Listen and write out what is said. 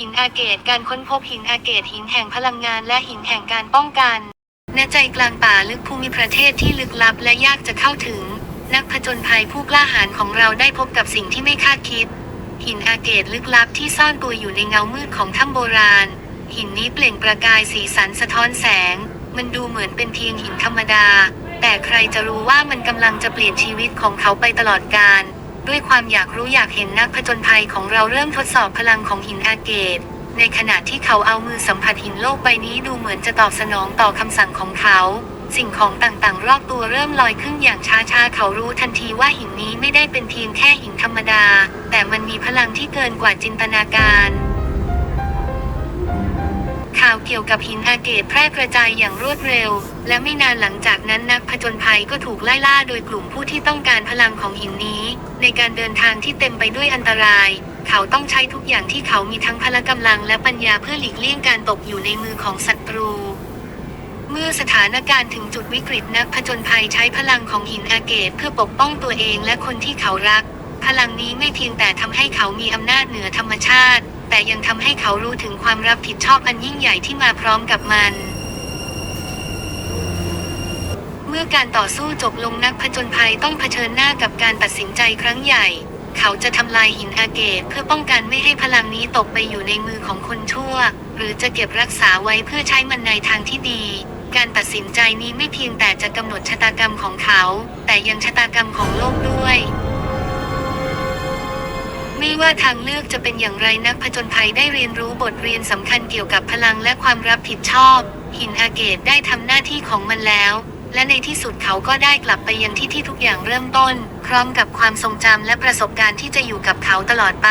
หินอาเกตการค้นพบหินอาเกตหินแห่งพลังงานและหินแห่งการป้องกันณใจกลางป่าลึกภูมิประเทศที่ลึกลับและยากจะเข้าถึง นักผจญภัยผู้กล้าหาญของเราได้พบกับสิ่งที่ไม่คาดคิด หินอาเกตลึกลับที่ซ่อนตัวอยู่ในเงามืดของถ้ำโบราณ หินนี้เปล่งประกายสีสันสะท้อนแสง มันดูเหมือนเป็นเพียงหินธรรมดา แต่ใครจะรู้ว่ามันกำลังจะเปลี่ยนชีวิตของเขาไปตลอดกาล ด้วยความอยากรู้อยากเห็นนักผจญภัยของเราเริ่มทดสอบพลังของหินอาเกต ในขณะที่เขาเอามือสัมผัสหินโลกใบนี้ดูเหมือนจะตอบสนองต่อคำสั่งของเขา สิ่งของต่างๆ รอบตัวเริ่มลอยขึ้นอย่างช้าๆ เขารู้ทันทีว่าหินนี้ไม่ได้เป็นเพียงแค่หินธรรมดา แต่มันมีพลังที่เกินกว่าจินตนาการ เกี่ยวกับหินอาเกตแพร่กระจายอย่างรวดเร็ว และไม่นานหลังจากนั้นนักผจญภัยก็ถูกไล่ล่าโดยกลุ่มผู้ที่ต้องการพลังของหินนี้ ในการเดินทางที่เต็มไปด้วยอันตราย เขาต้องใช้ทุกอย่างที่เขามีทั้งพละกำลังและปัญญาเพื่อหลีกเลี่ยงการตกอยู่ในมือของศัตรูเมื่อสถานการณ์ถึงจุดวิกฤตนักผจญภัยใช้พลังของหินอาเกตเพื่อปกป้องตัวเองและคนที่เขารัก พลังนี้ไม่เพียงแต่ทำให้เขามีอำนาจเหนือธรรมชาติ แต่ยังทำให้เขารู้ถึงความรับผิดชอบอันยิ่งใหญ่ที่มาพร้อมกับมัน เมื่อการต่อสู้จบลงนักผจญภัยต้องเผชิญหน้ากับการตัดสินใจครั้งใหญ่ เขาจะทำลายหินอาเกตเพื่อป้องกันไม่ให้พลังนี้ตกไปอยู่ในมือของคนชั่ว หรือจะเก็บรักษาไว้เพื่อใช้มันในทางที่ดีการตัดสินใจนี้ไม่เพียงแต่จะกำหนดชะตากรรมของเขา แต่ยังชะตากรรมของโลกด้วย ไม่ว่าทางเลือกจะเป็นอย่างไรนักผจญภัยได้เรียนรู้บทเรียนสำคัญเกี่ยวกับพลังและความรับผิดชอบ หินอาเกตได้ทำหน้าที่ของมันแล้ว และในที่สุดเขาก็ได้กลับไปยังที่ที่ทุกอย่างเริ่มต้น พร้อมกับความทรงจำและประสบการณ์ที่จะอยู่กับเขาตลอดไป